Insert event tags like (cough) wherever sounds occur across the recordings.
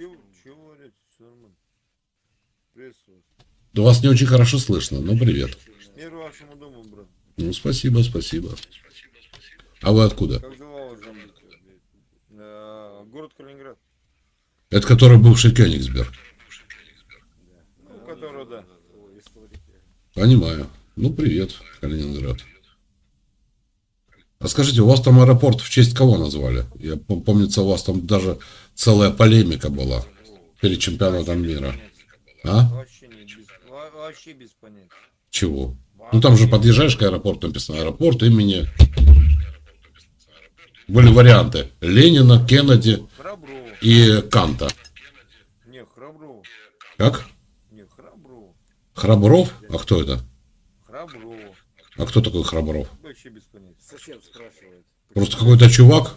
Чего. Приветствую. Да вас не очень хорошо слышно, но привет. Мир вашему дому, брат. Ну, спасибо, спасибо. А вы откуда? Как дела, уважаемый? Э, Город Калининград. Это который бывший Кёнигсберг. Ну, который, да. Понимаю. Ну, привет, Калининград. А скажите, у вас там аэропорт в честь кого назвали? Я пом- помнится, у вас там даже целая полемика была перед чемпионатом мира. А? Вообще, не без, во- вообще без понятия. Чего? Ну там же подъезжаешь к аэропорту, написано аэропорт имени. Были варианты. Ленина, Кеннеди и Канта. Не, Храброво. Как? Не, Храброво. Храбров? А кто это? Храброво. А кто такой Храбров? Вообще без понятия. Сосед спрашивает. Просто какой-то чувак?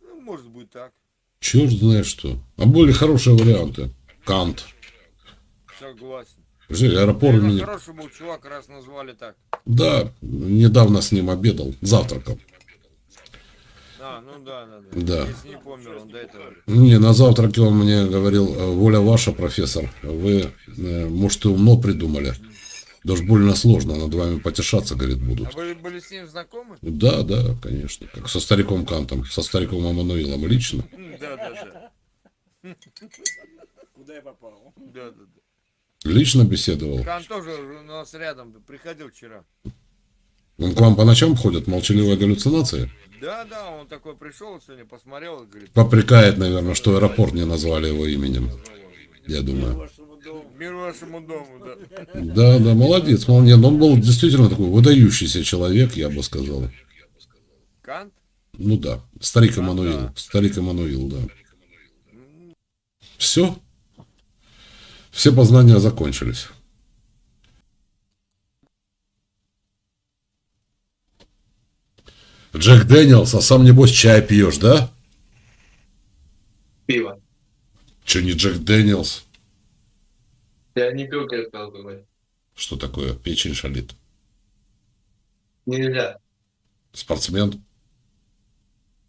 Ну, может быть так. Черт знает что. А были хорошие варианты. Кант. Согласен. Жили, аэропорт хороший был чувак, раз назвали так. Да, недавно с ним обедал, завтракал. А, ну да, да, да. Да. Если не помню, он до этого. Не, на завтраке он мне говорил, «Э, воля ваша, профессор, вы, э, может, и умно придумали. Даже больно сложно, над вами потешаться, говорит, А будут. вы были с ним знакомы? Да, да, конечно, как со стариком Кантом, со стариком Амануилом лично. Да, да, да. Куда я попал? Да, да, да. Лично беседовал. Кан тоже у нас рядом приходил вчера. Он к вам по ночам ходит, молчаливые галлюцинации? Да, да, он такой пришел сегодня, посмотрел и говорит, Попрекает, наверное, что аэропорт не назвали его именем. Я думаю. Мир вашему дому, да. Да, да, молодец, молодец. Он был действительно такой выдающийся человек, я бы сказал. Кант? Ну да, старик Эммануил. да. Старик Эммануил, да. Все? Все познания закончились. Джек Дэниелс, а сам небось чай пьешь, да? Пиво. Че не Джек Дэниелс? Я не пил крепкий алкоголь. Что такое? Печень шалит. Нельзя. Спортсмен?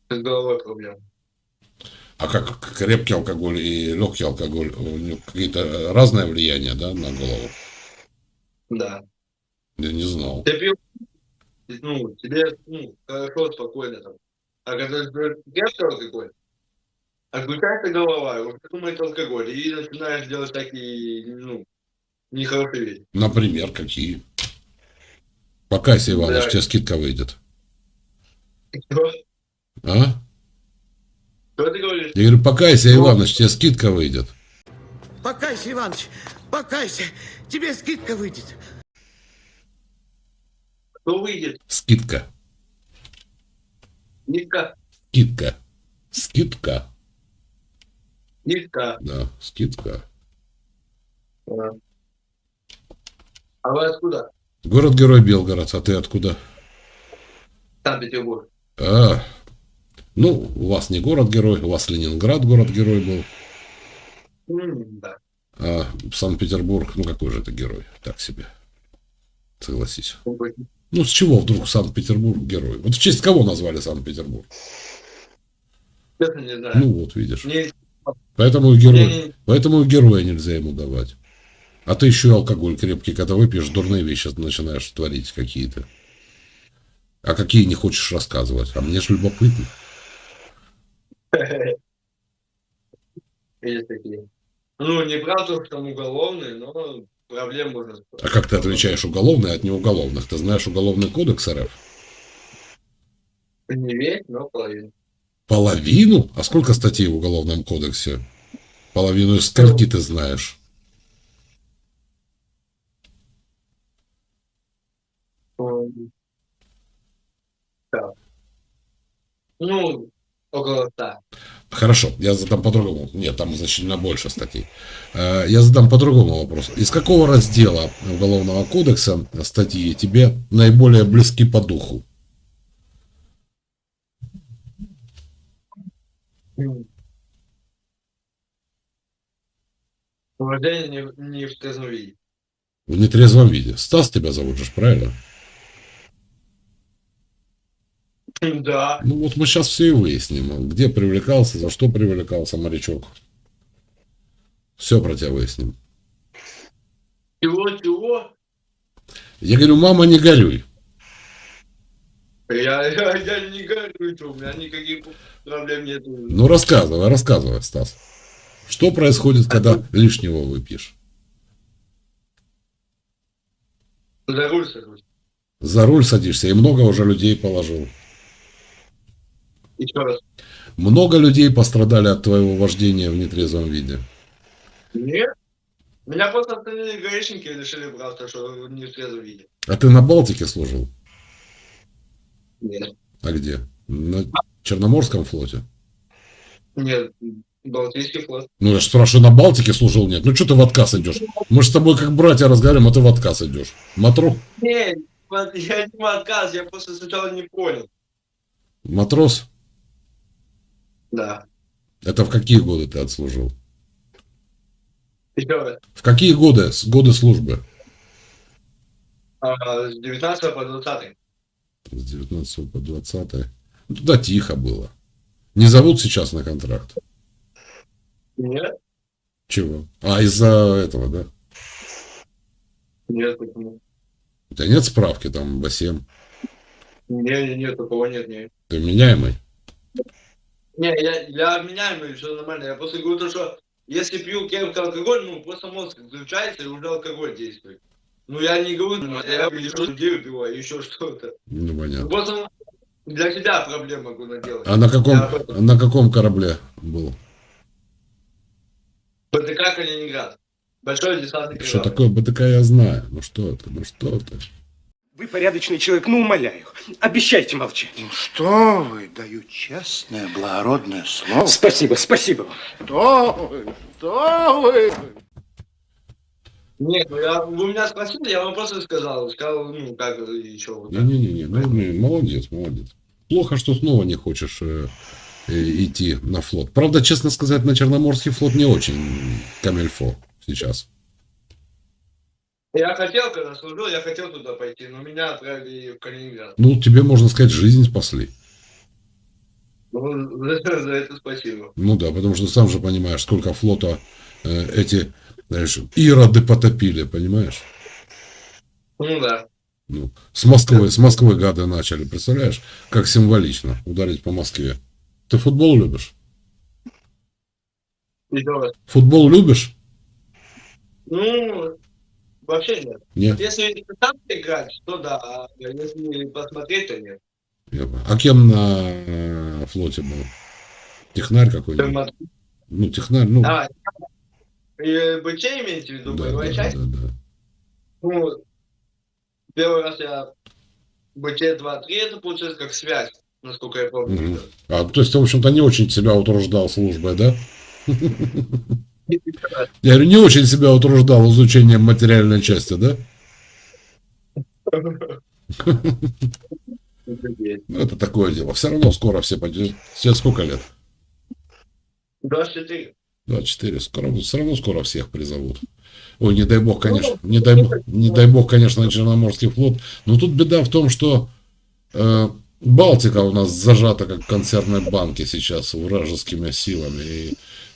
С головой проблем. А как крепкий алкоголь и легкий алкоголь, у какие-то разное влияние, да, на голову? Да. Я не знал. Ты пил, ну, тебе, ну, хорошо, спокойно там. А когда берешь крепкий алкоголь, отключается голова, и вот думает алкоголь, и начинаешь делать такие, ну, нехорошие вещи. Например, какие? Покайся, Иваныч, Да. тебе скидка выйдет. Что? А? Что ты говоришь? Я говорю, покайся, Иваныч, тебе скидка выйдет. Покайся, Иваныч, покайся, тебе скидка выйдет. Что выйдет? Скидка. Низко. Скидка. Скидка. Низко. Да, скидка. А. А вы откуда? Город-герой Белгород, а ты откуда? Санкт-Петербург. А, ну, у вас не город-герой, у вас Ленинград город-герой был, Да. а Санкт-Петербург, ну какой же это герой? Так себе. Согласись. Ну, с чего вдруг Санкт-Петербург герой? Вот в честь кого назвали Санкт-Петербург? Честно не знаю. Ну, вот, видишь. Не- Поэтому герой, не- поэтому героя нельзя ему давать. А ты еще и алкоголь крепкий, когда выпьешь, дурные вещи начинаешь творить какие-то. А какие не хочешь рассказывать? А мне ж любопытно. Есть такие. Ну, не правда, что там уголовный, но проблем можно. А как ты отличаешь уголовное от неуголовных? Ты знаешь уголовный кодекс РФ? Не весь, но половину. Половину? А сколько статей в уголовном кодексе? Половину из скольки ты знаешь? Ну, около ста. Хорошо, я задам по-другому. Нет, там значительно больше статей. Э, Я задам по-другому вопрос. Из какого раздела Уголовного кодекса статьи тебе наиболее близки по духу? Вождение не, не в трезвом виде. В нетрезвом виде. Стас тебя зовут же, правильно? Да. Ну вот мы сейчас все и выясним, где привлекался, за что привлекался морячок. Все про тебя выясним. Чего-чего? Я говорю, мама, не горюй. Я, я, я не что у меня никаких проблем нет. Ну рассказывай, рассказывай, Стас. Что происходит, когда лишнего выпьешь? За руль сажусь. За руль садишься, и много уже людей положил. Еще раз. Много людей пострадали от твоего вождения в нетрезвом виде. Нет. Меня просто остановили гаишники и решили просто, что не в трезвом виде. А ты на Балтике служил? Нет. А где? На Черноморском флоте? Нет. Балтийский флот. Ну, я же спрашиваю, на Балтике служил? Нет. Ну, что ты в отказ идешь? Мы же с тобой как братья разговариваем, а ты в отказ идешь. Матрос? Нет, я не в отказ, я просто сначала не понял. Матрос? Да. Это в какие годы ты отслужил? Еще. В какие годы? Годы службы? А, с 19 по 20. С 19 по 20. Туда тихо было. Не зовут сейчас на контракт. Нет? Чего? А, из-за этого, да? Нет, почему? У тебя нет справки там, бассейн? Не, не, нет, такого нет, нет. Ты меняемый? Не, я, я меняемый, все нормально. Я просто говорю, то, что если пью крепкий алкоголь, ну, просто мозг включается и уже алкоголь действует. Ну, я не говорю, я еще людей убиваю, еще что-то. Ну, понятно. Просто для себя проблем могу наделать. А на каком, Я на каком корабле был? БТК Калининград. Большой десантный Что корабль. такое БТК, я знаю. Ну что ты, ну что ты. Вы порядочный человек, ну умоляю. Обещайте молчать. Ну что вы, даю честное, благородное слово. Спасибо, спасибо вам. Что вы, что вы? Нет, ну я, вы меня спросили, я вам просто сказал. Сказал, ну, как еще вот так. Не-не-не, ну, ну, молодец, молодец. Плохо, что снова не хочешь э, э, идти на флот. Правда, честно сказать, на Черноморский флот не очень камельфо сейчас. Я хотел, когда служил, я хотел туда пойти, но меня отправили в Калининград. Ну, тебе, можно сказать, жизнь спасли. Ну, за, (laughs) за это спасибо. Ну да, потому что сам же понимаешь, сколько флота э, эти, знаешь, ироды потопили, понимаешь? Ну да. Ну, с Москвы, с Москвы гады начали, представляешь? Как символично ударить по Москве. Ты футбол любишь? Раз. Футбол любишь? Ну, вообще нет. Нет. Если там играть, то да, а если посмотреть, то нет. А кем на э, флоте был? Технарь какой-нибудь? Ну, технарь, ну, А, и БЧ имеете в виду, да, боевая да, часть? да, да. Ну, первый раз я БЧ-2-3, это получается как связь, насколько я помню. А, то есть ты, в общем-то, не очень себя утруждал службой, да? (laughs) Я говорю, не очень себя утруждал изучением материальной части, да? (laughs) Ну, это такое дело. Все равно скоро все пойдут. Тебе сколько лет? 24. 24. Скоро, все равно скоро всех призовут. Ой, не дай бог, конечно, не дай, бог- не дай бог, конечно, Черноморский флот. Но тут беда в том, что э, Балтика у нас зажата как в консервной банке сейчас вражескими силами. И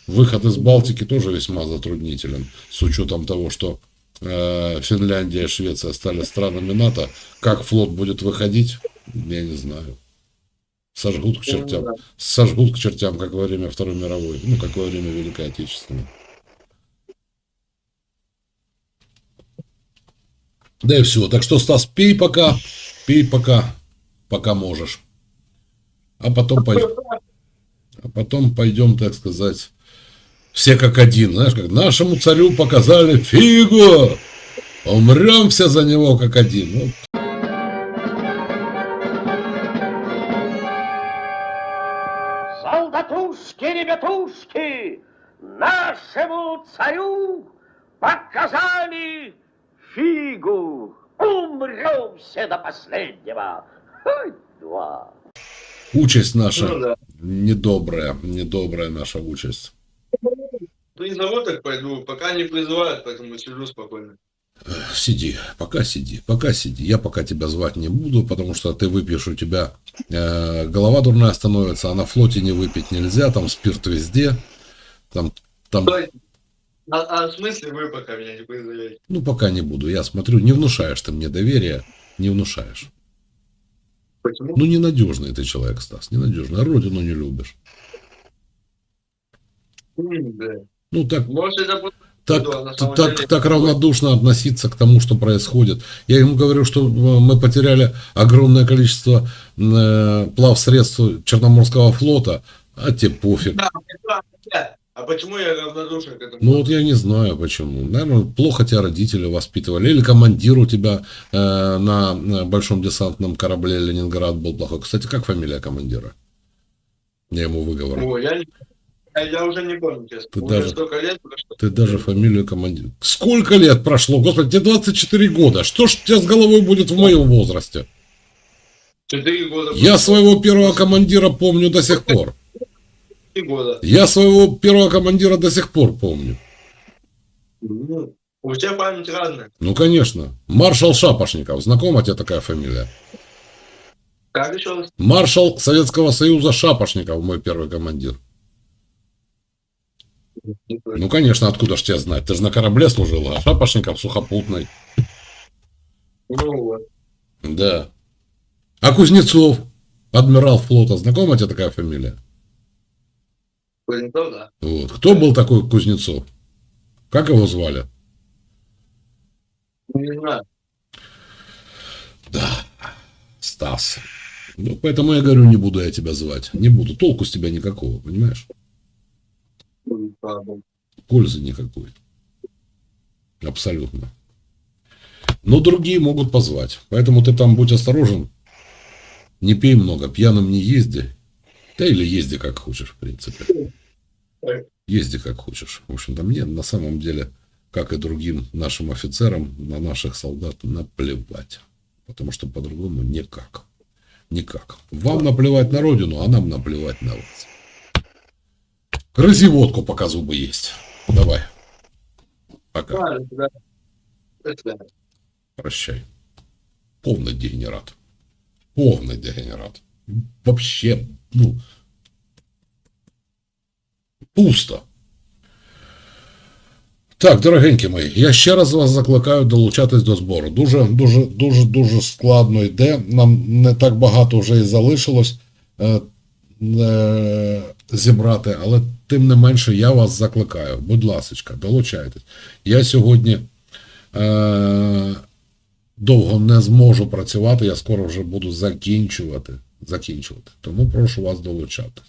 выход из Балтики тоже весьма затруднителен, с учетом того, что э, Финляндия и Швеция стали странами НАТО. Как флот будет выходить, я не знаю. Сожгут к чертям. Сожгут к чертям, как во время Второй мировой, ну, как во время Великой Отечественной. Да и все. Так что, Стас, пей пока, пей пока, пока можешь. А потом пойдем, а потом пойдем, так сказать, все как один. Знаешь, как нашему царю показали фигу. Умрем все за него как один. Вот ребятушки, нашему царю показали фигу. Умрем все до последнего. Два. участь наша Ну да. недобрая, недобрая наша участь. Призовут так пойду, пока не призывают, поэтому сижу спокойно. Сиди, пока сиди, пока сиди. Я пока тебя звать не буду, потому что ты выпьешь, у тебя э, голова дурная становится, а на флоте не выпить нельзя, там спирт везде. Там, там, а, а в смысле вы пока меня не вызовете? ну, пока не буду. Я смотрю, не внушаешь ты мне доверия, не внушаешь. Почему? Ну, ненадежный ты человек, Стас, ненадежный. Родину не любишь. Да. Ну, так, Может, это будет... так, так, деле- так равнодушно относиться к тому, что происходит. Я ему говорю, что мы потеряли огромное количество э, плавсредств Черноморского флота, а тебе пофиг. Да, да, да. А почему я равнодушен к этому? Ну вот я не знаю почему. Наверное, плохо тебя родители воспитывали. Или командир у тебя э, на, на большом десантном корабле Ленинград был плохой. Кстати, как фамилия командира? Я ему выговорил. Ой, я, не- я, уже не помню, честно. Ты уже даже- столько лет прошло. Ты даже фамилию командира. Сколько лет прошло? Господи, тебе 24 года. Что ж у тебя с головой будет в моем возрасте? Четыре года. Я своего первого командира помню до сих пор. Четыре года. Я своего первого командира до сих пор помню. Ну, у тебя память разная. Ну, конечно. Маршал Шапошников. Знакома тебе такая фамилия? Как еще? Маршал Советского Союза Шапошников, мой первый командир. Ну, конечно, откуда ж тебя знать? Ты же на корабле служил, а Шапошников сухопутный. Ну вот. Да. А Кузнецов, адмирал флота, знакома тебе такая фамилия? Кузнецов, да. Вот. Кто был такой Кузнецов? Как его звали? Не знаю. Да, Стас. Ну, поэтому я говорю, не буду я тебя звать. Не буду. Толку с тебя никакого, понимаешь? Пользы никакой. Абсолютно. Но другие могут позвать. Поэтому ты там будь осторожен. Не пей много, пьяным не езди. Да или езди как хочешь, в принципе. Езди как хочешь. В общем-то, мне на самом деле, как и другим нашим офицерам, на наших солдат наплевать. Потому что по-другому никак. Никак. Вам наплевать на родину, а нам наплевать на вас. Грызи водку, пока зубы есть. Давай. Пока. Прощай. Повний дегенерат. Повний дегенерат. Вообще, ну, пусто. Так, дорогенькі мої, я ще раз вас закликаю долучатись до збору. Дуже, дуже, дуже, дуже складно йде. Нам не так багато вже і залишилось е, е, зібрати, але тим не менше я вас закликаю. Будь ласка, долучайтесь. Я сьогодні е, довго не зможу працювати, я скоро вже буду закінчувати. закінчувати. Тому прошу вас долучатись.